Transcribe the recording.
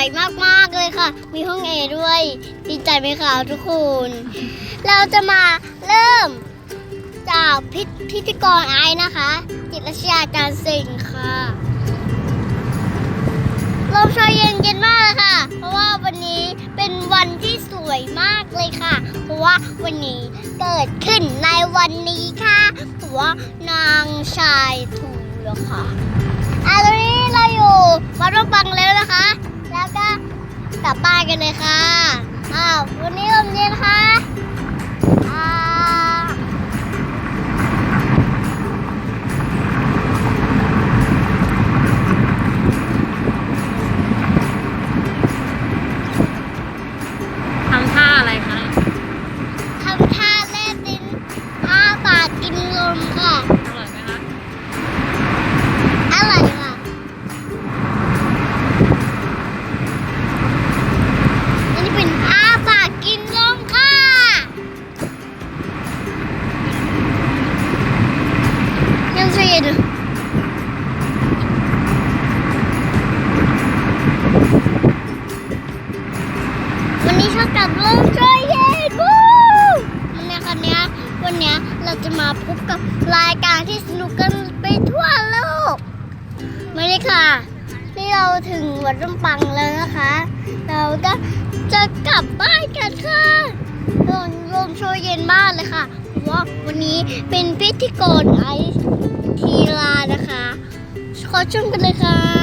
วยมากๆเลยค่ะ มีห้องแอด้วย ดีใจไหมคะทุกคน เราจะมาเริ่มจากพิพธีกรไอซ์นะคะ จิตรชยาการสิงค่ะลมโชยเย็นเย็นมากเลยค่ะ เพราะว่าวันนี้เป็นวันที่สวยมากเลยค่ะ เพราะว่าวันนี้เกิดขึ้นในวันนี้ค่ะเพราะว่านางชายถูกแล้วค่ะ ลับบ้านกันเลยค่ะอ้าววันนี้ลมเย็นค่ะ ยังเสียดวันนี้ชอบกับลมช่วยเย็นวู้วันนี้คันนี้วันเนี้เราจะมาพบกับรายการที่สนุกกันไปทั่วโลกไม่ได้ค่ะที่เราถึงวัดลำปังแล้วนะคะ เราก็จะกลับบ้านกันค่ะลมลมโชยเย็นมากเลยค่ะเพราะว่าวันนี้เป็นพิธีกรไอซ์ ทีลานะคะ ขอชมกันเลยค่ะอะ